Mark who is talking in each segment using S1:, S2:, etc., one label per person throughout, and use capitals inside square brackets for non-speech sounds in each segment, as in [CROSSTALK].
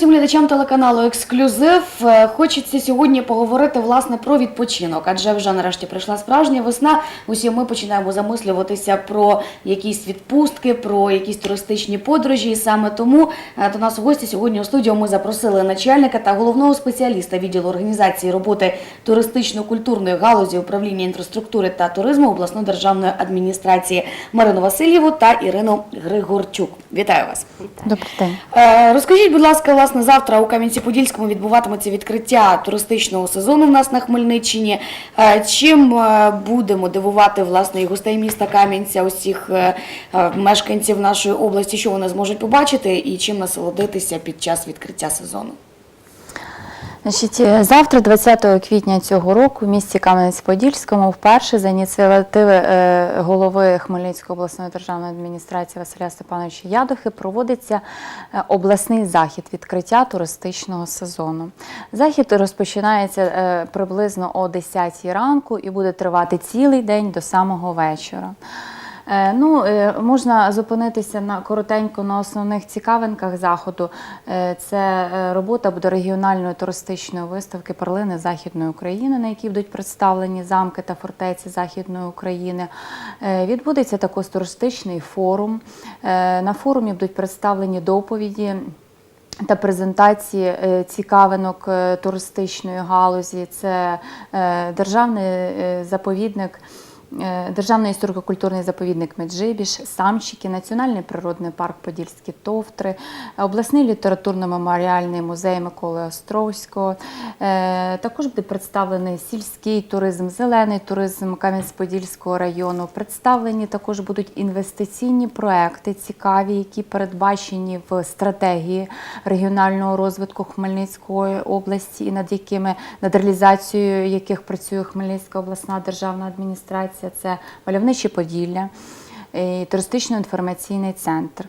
S1: Усім глядачам телеканалу Ексклюзив. Е, Хочеться сьогодні поговорити власне про відпочинок, адже вже нарешті прийшла справжня весна. Усі ми починаємо замислюватися про якісь відпустки, про якісь туристичні подорожі. І саме тому е, до нас у гості сьогодні у студію ми запросили начальника та головного спеціаліста відділу організації роботи туристично-культурної галузі управління інфраструктури та туризму обласної державної адміністрації Марину Васильєву та Ірину Григорчук. Вітаю вас.
S2: Добрий день.
S1: Е, Розкажіть, будь ласка, власне, завтра у Кам'янці-Подільському відбуватиметься відкриття туристичного сезону в нас на Хмельниччині. Е, Чим е, будемо дивувати власне і гостей міста Кам'янця, усіх е, мешканців нашої області, що вони зможуть побачити, і чим насолодитися під час відкриття сезону?
S2: Е, завтра, 20 квітня цього року, в місті Кам'янець-Подільському, вперше за ініціативи е, голови Хмельницької обласної державної адміністрації Василя Степановича Ядохи проводиться е, обласний захід відкриття туристичного сезону. Захід розпочинається приблизно о 10 ранку і буде тривати цілий день до самого вечора. Е, Ну, е, можна зупинитися на коротенько на основних цікавинках заходу. Е, Це робота буде регіональної туристичної виставки Перлини Західної України, на якій будуть представлені замки та фортеці Західної України. Відбудеться також туристичний форум. На форумі будуть представлені доповіді та презентації цікавинок туристичної галузі. Це державний заповідник. Е, Державний історико-культурний заповідник Меджибіж, Самчики, Національний природний парк Подільські Товтри, обласний літературно-меморіальний музей Миколи Островського. Е, Також буде представлений сільський туризм, зелений туризм Кам'янець-Подільського району. Представлені також будуть інвестиційні проекти цікаві, які передбачені в стратегії регіонального розвитку Хмельницької області, і над якими над реалізацією яких працює Хмельницька обласна державна адміністрація. Це мальовничі Поділля, туристично-інформаційний центр.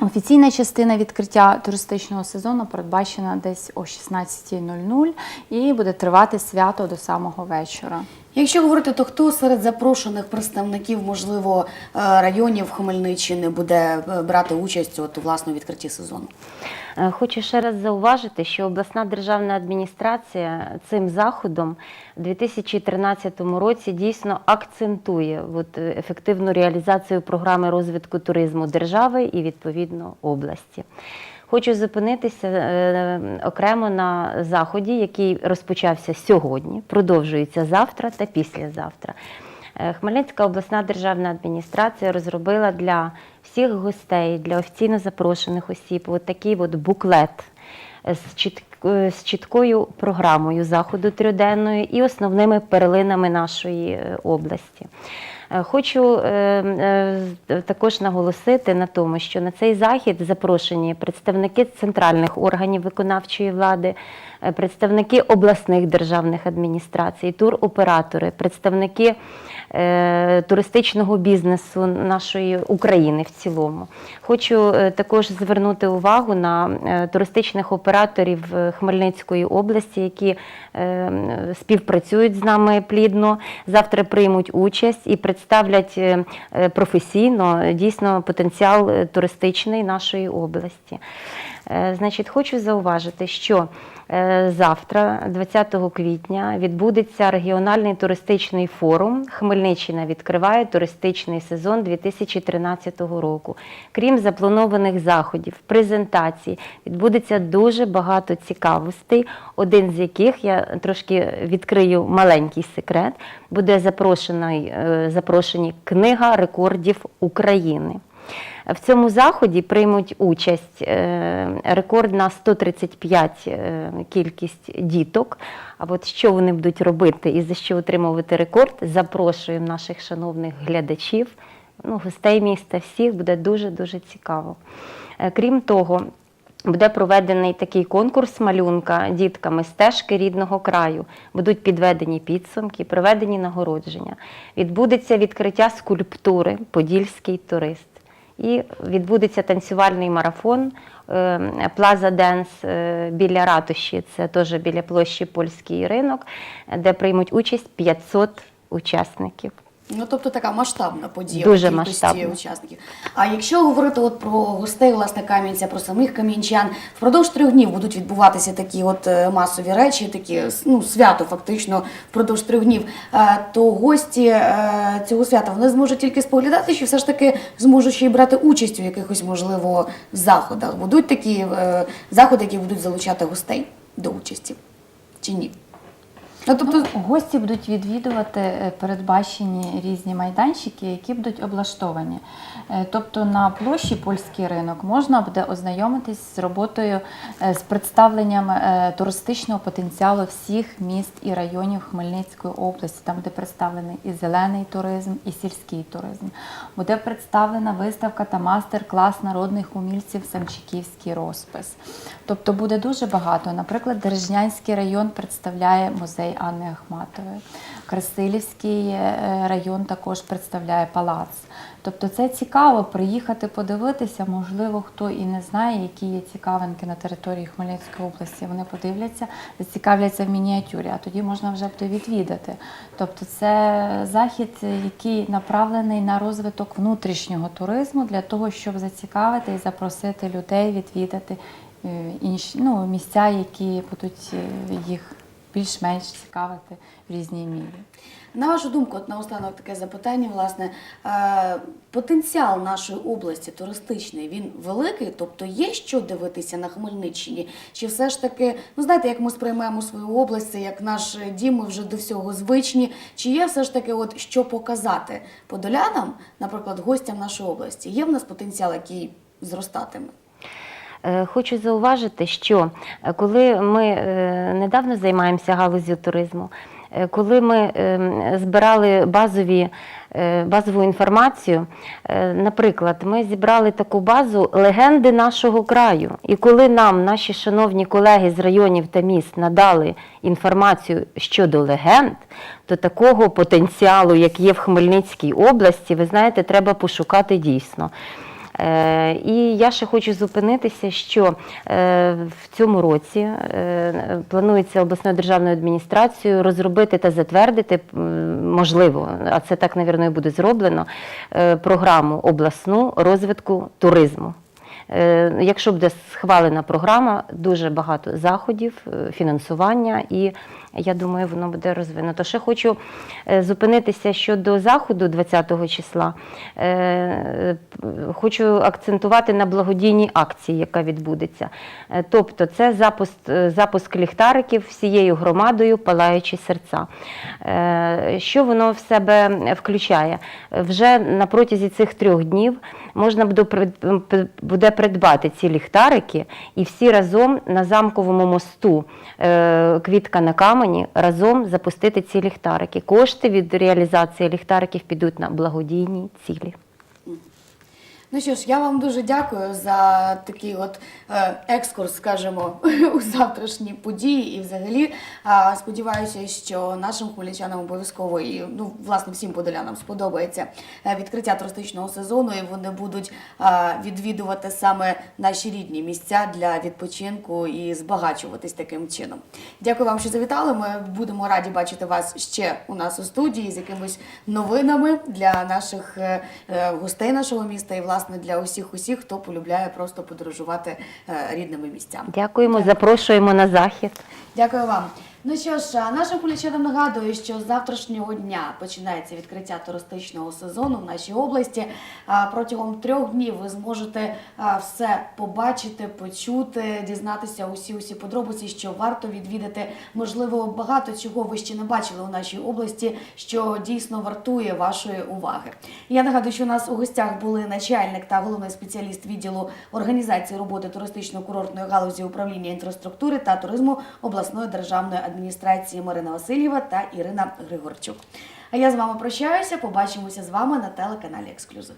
S2: Офіційна частина відкриття туристичного сезону передбачена десь о 16.00 і буде тривати свято до самого вечора.
S1: Якщо говорити, то хто серед запрошених представників, можливо, е, районів Хмельниччини буде е, брати участь от, у власне відкритті сезону?
S3: Е, Хочу ще раз зауважити, що обласна державна адміністрація цим заходом у 2013 році дійсно акцентує от, ефективну реалізацію програми розвитку туризму держави і відповідно області. Хочу зупинитися е, окремо на заході, який розпочався сьогодні, продовжується завтра та післязавтра. Е, Хмельницька обласна державна адміністрація розробила для всіх гостей, для офіційно запрошених осіб, от такий от буклет з, чіт, е, з чіткою програмою заходу трьоденною і основними перлинами нашої е, області. Е, Хочу е, е, також наголосити на тому, що на цей захід запрошені представники центральних органів виконавчої влади, представники обласних державних адміністрацій, туроператори, представники туристичного бізнесу нашої України в цілому. Хочу також звернути увагу на туристичних операторів Хмельницької області, які співпрацюють з нами плідно. Завтра приймуть участь і представлять е, е, професійно е, дійсно потенціал туристичний нашої області. Значить, хочу зауважити, що завтра, 20 квітня, відбудеться регіональний туристичний форум. Хмельниччина відкриває туристичний сезон 2013 року. Крім запланованих заходів, презентацій, відбудеться дуже багато цікавостей, один з яких я трошки відкрию маленький секрет. Буде запрошений, е, запрошені книга рекордів України. В цьому заході приймуть участь е, рекордна 135 е, кількість діток. А от що вони будуть робити і за що отримувати рекорд, запрошуємо наших шановних глядачів, ну, гостей міста, всіх буде дуже-дуже цікаво. Е, Крім того, Буде проведений такий конкурс малюнка дітками стежки рідного краю. Будуть підведені підсумки, проведені нагородження. Відбудеться відкриття скульптури Подільський турист. І відбудеться танцювальний марафон Плаза Денс е, біля ратуші, це теж біля площі Польський ринок, де приймуть участь 500 учасників.
S1: Ну, тобто така масштабна подія
S3: Дуже
S1: кількості
S3: масштабна.
S1: учасників. А якщо говорити от про гостей, власне, Кам'янця, про самих кам'янчан, впродовж трьох днів будуть відбуватися такі от е, масові речі, такі ну, свято фактично впродовж трьох днів, е, то гості е, цього свята вони зможуть тільки споглядати, чи все ж таки зможуть ще й брати участь у якихось, можливо, заходах. Будуть такі е, заходи, які будуть залучати гостей до участі, чи ні? Ну, тобто,
S2: Ну, гості будуть відвідувати е, передбачені різні майданчики, які будуть облаштовані. Е, Тобто на площі польський ринок можна буде ознайомитись з роботою е, з представленням туристичного потенціалу всіх міст і районів Хмельницької області. Там буде представлений і зелений туризм, і сільський туризм. Буде представлена виставка та мастер-клас народних умільців Самчиківський розпис. Тобто буде дуже багато. Наприклад, Дережнянський район представляє музей Анни Ахматової. Красилівський е, район також представляє палац. Тобто це цікаво приїхати подивитися. Можливо, хто і не знає, які є цікавинки на території Хмельницької області. Вони подивляться, зацікавляться в мініатюрі, а тоді можна вже буде відвідати. Тобто, це захід, який направлений на розвиток внутрішнього туризму для того, щоб зацікавити і запросити людей відвідати е, інші ну, місця, які будуть е, їх більш-менш цікавити в різній мірі.
S1: На вашу думку, от наостанок таке запитання, власне, е, потенціал нашої області туристичний, він великий, тобто є що дивитися на Хмельниччині? Чи все ж таки, ну знаєте, як ми сприймаємо свою область, як наш дім, ми вже до всього звичні? Чи є все ж таки, от що показати подолянам, наприклад, гостям нашої області? Є в нас потенціал, який зростатиме?
S3: Е, Хочу зауважити, що е, коли ми е, недавно займаємося галузю туризму, коли ми е, збирали базові, базову інформацію, наприклад, ми зібрали таку базу легенди нашого краю. І коли нам наші шановні колеги з районів та міст надали інформацію щодо легенд, то такого потенціалу, як є в Хмельницькій області, ви знаєте, треба пошукати дійсно. Е, І я ще хочу зупинитися, що е, в цьому році е, планується обласною державною адміністрацією розробити та затвердити, можливо, а це так, навірно, і буде зроблено, програму обласну розвитку туризму. Якщо буде схвалена програма, дуже багато заходів, фінансування, і я думаю, воно буде розвинуто. Ще хочу е, зупинитися щодо заходу 20 числа. Е, Хочу акцентувати на благодійній акції, яка відбудеться. Е, Тобто, це запуск, запуск ліхтариків всією громадою Палаючі серця. Що воно в себе включає? Вже на протязі цих трьох днів можна буде придбати ці ліхтарики і всі разом на замковому мосту Квітка на камені разом запустити ці ліхтарики. Кошти від реалізації ліхтариків підуть на благодійні цілі.
S1: Ну що ж, я вам дуже дякую за такий от е, екскурс, скажімо, [LAUGHS] у завтрашні події. І взагалі сподіваюся, що нашим хмельничанам обов'язково і ну, власне всім подолянам сподобається е, відкриття туристичного сезону, і вони будуть відвідувати саме наші рідні місця для відпочинку і збагачуватись таким чином. Дякую вам, що завітали. Ми будемо раді бачити вас ще у нас у студії з якимись новинами для наших е, гостей нашого міста і власне для усіх усіх, хто полюбляє просто подорожувати е, рідними місцями.
S3: Дякуємо, запрошуємо на захід.
S1: Дякую вам. Ну що ж, нашим полічанам нагадую, що з завтрашнього дня починається відкриття туристичного сезону в нашій області. Протягом трьох днів ви зможете все побачити, почути, дізнатися усі усі подробиці, що варто відвідати. Можливо, багато чого ви ще не бачили у нашій області, що дійсно вартує вашої уваги. Я нагадую, що у нас у гостях були начальник та головний спеціаліст відділу організації роботи туристично-курортної галузі управління інфраструктури та туризму обласної державної адміністрації Марина Васильєва та Ірина Григорчук. А я з вами прощаюся. Побачимося з вами на телеканалі Ексклюзив.